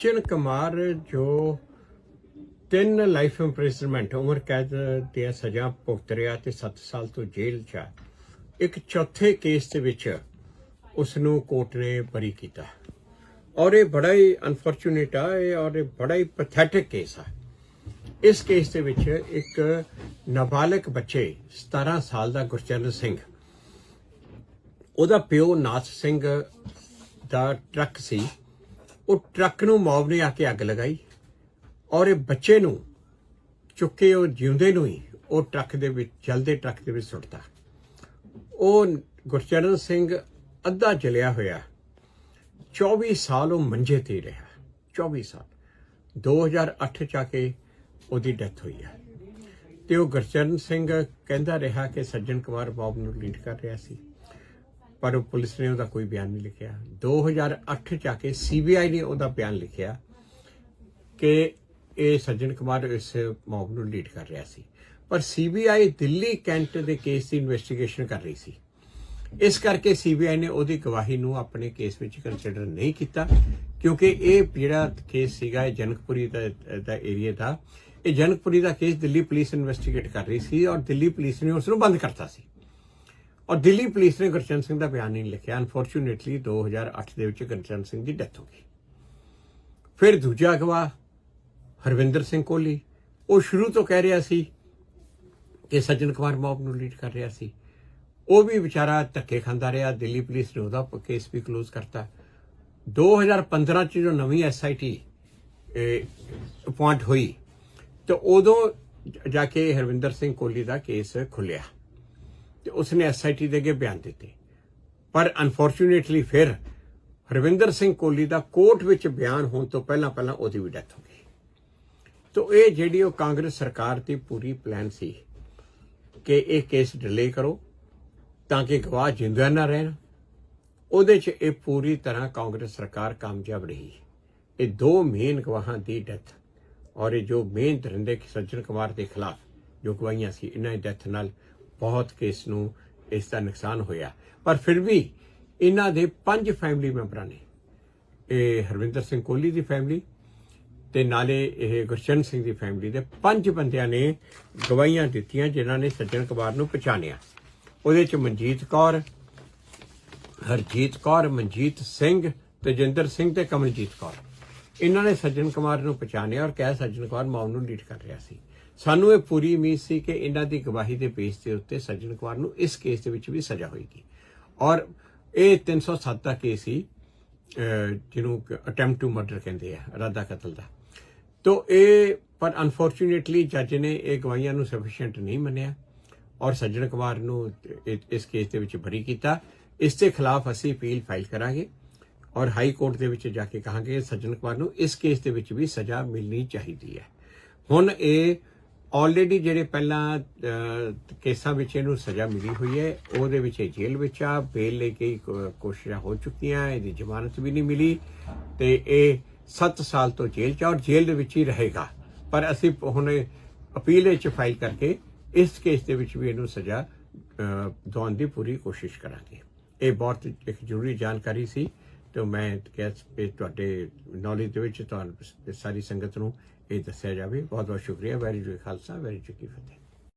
ਚਿਨ ਕੁਮਾਰ ਜੋ ਤਿੰਨ life imprisonment ਉਮਰ ਕੈਦ ਦੀਆਂ ਸਜ਼ਾ ਭੁਗਤ ਰਿਹਾ ਤੇ 7 ਸਾਲ ਤੋਂ ਜੇਲ੍ਹ 'ਚ ਹੈ ਇੱਕ ਚੌਥੇ ਕੇਸ ਦੇ ਵਿੱਚ ਉਸ ਨੂੰ ਕੋਰਟ ਨੇ ਬਰੀ ਕੀਤਾ। ਔਰ ਇਹ ਬੜਾ ਹੀ ਅਨਫੋਰਚੂਨੇਟ ਆ, ਇਹ ਔਰ ਇਹ ਬੜਾ ਹੀ ਪੈਥੈਟਿਕ ਕੇਸ ਆ। ਇਸ ਕੇਸ ਦੇ ਵਿੱਚ ਇੱਕ ਨਾਬਾਲਗ ਬੱਚੇ 17 ਸਾਲ ਦਾ ਗੁਰਚਰਨ ਸਿੰਘ, ਉਹਦਾ ਪਿਓ ਨਾਥ ਸਿੰਘ ਦਾ ਟਰੱਕ ਸੀ। ਉਹ ਟਰੱਕ ਨੂੰ ਮੌਬ ਨੇ ਆ ਕੇ ਅੱਗ ਲਗਾਈ ਔਰ ਇਹ ਬੱਚੇ ਨੂੰ ਚੁੱਕ ਕੇ ਉਹ ਜਿਉਂਦੇ ਨੂੰ ਹੀ ਉਹ ਟਰੱਕ ਦੇ ਵਿੱਚ, ਜਲਦੇ ਟਰੱਕ ਦੇ ਵਿੱਚ ਸੁੱਟਦਾ ਉਹ ਗੁਰਚਰਨ ਸਿੰਘ ਅੱਧਾ ਜਲਿਆ ਹੋਇਆ 24 ਸਾਲ ਉਹ ਮੰਜੇ ਤੇ ਰਿਹਾ। 24 ਸਾਲ। 2008 ਚ ਆ ਕੇ ਉਹਦੀ ਡੈਥ ਹੋਈ ਹੈ ਤੇ ਉਹ ਗੁਰਚਰਨ ਸਿੰਘ ਕਹਿੰਦਾ ਰਿਹਾ ਕਿ ਸੱਜਣ ਕੁਮਾਰ ਬਾਬ ਨੂੰ ਲੀਡ ਕਰ ਰਿਹਾ ਸੀ। ਪਰ ਉਹ ਪੁਲਿਸ ਨੇ ਉਹਦਾ ਕੋਈ ਬਿਆਨ ਨਹੀਂ ਲਿਖਿਆ। 2008 ਚ ਆ ਕੇ ਸੀਬੀਆਈ ਨੇ ਉਹਦਾ ਬਿਆਨ ਲਿਖਿਆ ਕਿ ਇਹ ਸੱਜਣ ਕੁਮਾਰ ਇਸ ਮੌਬ ਨੂੰ ਲੀਡ ਕਰ ਰਿਹਾ ਸੀ। ਪਰ ਸੀਬੀਆਈ ਦਿੱਲੀ ਕੈਂਟ ਦੇ ਕੇਸ ਦੀ ਇਨਵੈਸਟੀਗੇਸ਼ਨ ਕਰ ਰਹੀ ਸੀ। ਇਸ ਕਰਕੇ ਸੀਬੀਆਈ ਨੇ ਉਹਦੀ ਗਵਾਹੀ ਨੂੰ ਆਪਣੇ ਕੇਸ ਵਿੱਚ ਕੰਸੀਡਰ ਨਹੀਂ ਕੀਤਾ, ਕਿਉਂਕਿ ਇਹ ਜਿਹੜਾ ਕੇਸ ਸੀਗਾ, ਇਹ ਜਨਕਪੁਰੀ ਦਾ ਦਾ ਏਰੀਆ ਦਾ, ਇਹ ਜਨਕਪੁਰੀ ਦਾ ਕੇਸ ਦਿੱਲੀ ਪੁਲਿਸ ਇਨਵੈਸਟੀਗੇਟ ਕਰ ਰਹੀ ਸੀ ਔਰ ਦਿੱਲੀ ਪੁਲਿਸ ਨੇ ਉਸ ਨੂੰ ਬੰਦ ਕਰਤਾ ਸੀ। ਔਰ ਦਿੱਲੀ ਪੁਲਿਸ ਨੇ ਗੁਰਚਰਨ ਸਿੰਘ ਦਾ ਬਿਆਨ ਨਹੀਂ ਲਿਖਿਆ। ਅਨਫੋਰਚੂਨੇਟਲੀ 2008 ਦੇ ਵਿੱਚ ਗੁਰਚਰਨ ਸਿੰਘ ਦੀ ਡੈਥ ਹੋ ਗਈ। ਫਿਰ ਦੂਜਾ ਅਗਵਾ, ਹਰਵਿੰਦਰ ਸਿੰਘ ਕੋਹਲੀ ਉਹ ਸ਼ੁਰੂ ਤੋਂ ਕਹਿ ਰਿਹਾ ਸੀ ਕਿ ਸੱਜਣ ਕੁਮਾਰ ਮੌਬ ਨੂੰ ਲੀਡ ਕਰ ਰਿਹਾ ਸੀ। ਉਹ ਵੀ ਵਿਚਾਰਾ ਧੱਕੇ ਖਾਂਦਾ ਰਿਹਾ। ਦਿੱਲੀ ਪੁਲਿਸ ਨੇ ਉਹਦਾ ਕੇਸ ਵੀ ਕਲੋਜ਼ ਕਰਤਾ। 2015 ਚ ਜੋ ਨਵੀਂ ਐਸਆਈਟੀ ਅਪਾਇੰਟ ਹੋਈ, ਤੇ ਉਦੋਂ ਜਾ ਕੇ ਹਰਵਿੰਦਰ ਸਿੰਘ ਕੋਹਲੀ ਦਾ ਕੇਸ ਖੁੱਲਿਆ ਤੇ ਉਸਨੇ ਐਸਆਈਟੀ ਦੇ ਅੱਗੇ ਬਿਆਨ ਦਿੱਤੇ। ਪਰ ਅਨਫੋਰਚੂਨੇਟਲੀ ਫਿਰ ਹਰਵਿੰਦਰ ਸਿੰਘ ਕੋਹਲੀ ਦਾ ਕੋਰਟ ਵਿੱਚ ਬਿਆਨ ਹੋਣ ਤੋਂ ਪਹਿਲਾਂ ਪਹਿਲਾਂ ਉਹਦੀ ਵੀ ਡੈਥ ਹੋ ਗਈ। ਤੋ ਇਹ ਜਿਹੜੀ ਉਹ ਕਾਂਗਰਸ ਸਰਕਾਰ ਦੀ ਪੂਰੀ ਪਲਾਨ ਸੀ ਕਿ ਇਹ ਕੇਸ ਡਿਲੇ ਕਰੋ ਤਾਂ ਕਿ ਗਵਾਹ ਜਿੰਦਾ ਨਾ ਰਹਿਣ। ਉਹਦੇ 'ਚ ਇਹ ਪੂਰੀ ਤਰ੍ਹਾਂ ਕਾਂਗਰਸ ਸਰਕਾਰ ਕਾਮਯਾਬ ਰਹੀ। ਇਹ ਦੋ ਮੇਨ ਗਵਾਹਾਂ ਦੀ ਡੈਥ ਔਰ ਇਹ ਜੋ ਮੇਨ ਧਰਿੰਦੇ ਸੱਜਣ ਕੁਮਾਰ ਦੇ ਖਿਲਾਫ ਜੋ ਗਵਾਹੀਆਂ ਸੀ, ਇਹਨਾਂ ਦੀ ਡੈਥ ਨਾਲ ਬਹੁਤ ਕੇਸ ਨੂੰ, ਇਸ ਦਾ ਨੁਕਸਾਨ ਹੋਇਆ। ਪਰ ਫਿਰ ਵੀ ਇਹਨਾਂ ਦੇ ਪੰਜ ਫੈਮਿਲੀ ਮੈਂਬਰਾਂ ਨੇ। ਇਹ ਹਰਵਿੰਦਰ ਸਿੰਘ ਕੋਹਲੀ ਦੀ ਫੈਮਿਲੀ ਤੇ ਨਾਲੇ ਇਹ ਗੁਰਚਰਨ ਸਿੰਘ ਦੀ ਫੈਮਿਲੀ ਦੇ ਪੰਜ ਬੰਦਿਆਂ ਨੇ ਗਵਾਹੀਆਂ ਦਿੱਤੀਆਂ ਜਿਨ੍ਹਾਂ ਨੇ ਸੱਜਣ ਕੁਮਾਰ ਨੂੰ ਪਛਾਣਿਆ। ਉਹਦੇ ਚ ਮਨਜੀਤ ਕੌਰ, ਹਰਜੀਤ ਕੌਰ, ਮਨਜੀਤ ਸਿੰਘ ਤੇਜਿੰਦਰ ਸਿੰਘ ਤੇ ਕਮਲਜੀਤ ਕੌਰ। ਇਹਨਾਂ ਨੇ ਸੱਜਣ ਕੁਮਾਰ ਨੂੰ ਪਛਾਣਿਆ ਔਰ ਕਹਿ ਸੱਜਣ ਕੁਮਾਰ ਮੌਨ ਨੂੰ ਲੀਡ ਕਰ ਰਿਹਾ ਸੀ। ਸਾਨੂੰ ਇਹ ਪੂਰੀ ਉਮੀਦ ਸੀ ਕਿ ਇਹਨਾਂ ਦੀ ਗਵਾਹੀ ਦੇ ਬੇਸ ਦੇ ਉੱਤੇ ਸੱਜਣ ਕੁਮਾਰ ਨੂੰ ਇਸ ਕੇਸ ਦੇ ਵਿੱਚ ਵੀ ਸਜ਼ਾ ਹੋਏਗੀ। ਔਰ ਇਹ 307 ਦਾ ਕੇਸ ਸੀ ਜਿਹਨੂੰ ਅਟੈਂਪਟ ਟੂ ਮਰਡਰ ਕਹਿੰਦੇ ਆ ਇਰਾਦਾ ਕਤਲ ਦਾ। ਤੋ ਇਹ, ਪਰ ਅਨਫੋਰਚੂਨੇਟਲੀ ਜੱਜ ਨੇ ਇਹ ਗਵਾਹੀਆਂ ਨੂੰ ਸਫੀਸ਼ੀਐਂਟ ਨਹੀਂ ਮੰਨਿਆ ਔਰ ਸੱਜਣ ਕੁਮਾਰ ਨੂੰ ਇਸ ਕੇਸ ਦੇ ਵਿੱਚ ਬਰੀ ਕੀਤਾ। ਇਸ ਦੇ ਖਿਲਾਫ ਅਸੀਂ ਅਪੀਲ ਫਾਈਲ ਕਰਾਂਗੇ ਔਰ ਹਾਈ ਕੋਰਟ ਦੇ ਵਿੱਚ ਜਾ ਕੇ ਕਹਾਂਗੇ ਸੱਜਣ ਕੁਮਾਰ ਨੂੰ ਇਸ ਕੇਸ ਦੇ ਵਿੱਚ ਵੀ ਸਜ਼ਾ ਮਿਲਣੀ ਚਾਹੀਦੀ ਹੈ। ਹੁਣ ਇਹ ਆਲਰੇਡੀ ਜਿਹੜੇ ਪਹਿਲਾਂ ਕੇਸਾਂ ਵਿੱਚ ਇਹਨੂੰ ਸਜ਼ਾ ਮਿਲੀ ਹੋਈ ਹੈ, ਉਹਦੇ ਵਿੱਚ ਇਹ ਜੇਲ੍ਹ ਵਿੱਚ ਆ, ਬੇਲ ਲੈ ਕੇ ਕੋਸ਼ਿਸ਼ਾਂ ਹੋ ਚੁੱਕੀਆਂ, ਇਹਦੀ ਜ਼ਮਾਨਤ ਵੀ ਨਹੀਂ ਮਿਲੀ, ਤੇ ਇਹ 7 ਸਾਲ ਤੋਂ ਜੇਲ੍ਹ 'ਚ ਔਰ ਜੇਲ੍ਹ ਦੇ ਵਿੱਚ ਹੀ ਰਹੇਗਾ। ਪਰ ਅਸੀਂ ਹੁਣ ਅਪੀਲ ਵਿੱਚ ਫਾਈਲ ਕਰਕੇ ਇਸ ਕੇਸ ਦੇ ਵਿੱਚ ਵੀ ਇਹਨੂੰ ਸਜ਼ਾ ਦਵਾਉਣ ਦੀ ਪੂਰੀ ਕੋਸ਼ਿਸ਼ ਕਰਾਂਗੇ। ਇਹ ਬਹੁਤ ਇੱਕ ਜ਼ਰੂਰੀ ਜਾਣਕਾਰੀ ਸੀ। ਤੇ ਮੈਂ ਕਿਹਾ ਕਿ ਤੁਹਾਡੇ ਨੌਲੇਜ ਦੇ ਵਿੱਚ ਤੁਹਾਨੂੰ ਸਾਰੀ ਸੰਗਤ ਨੂੰ ਇਹ ਦੱਸਿਆ ਜਾਵੇ। ਬਹੁਤ ਬਹੁਤ ਸ਼ੁਕਰੀਆ। ਵੈਰੀ ਜੀ ਖਾਲਸਾ, ਵੈਰੀ ਜੀ ਕੀ ਫਤਿਹ।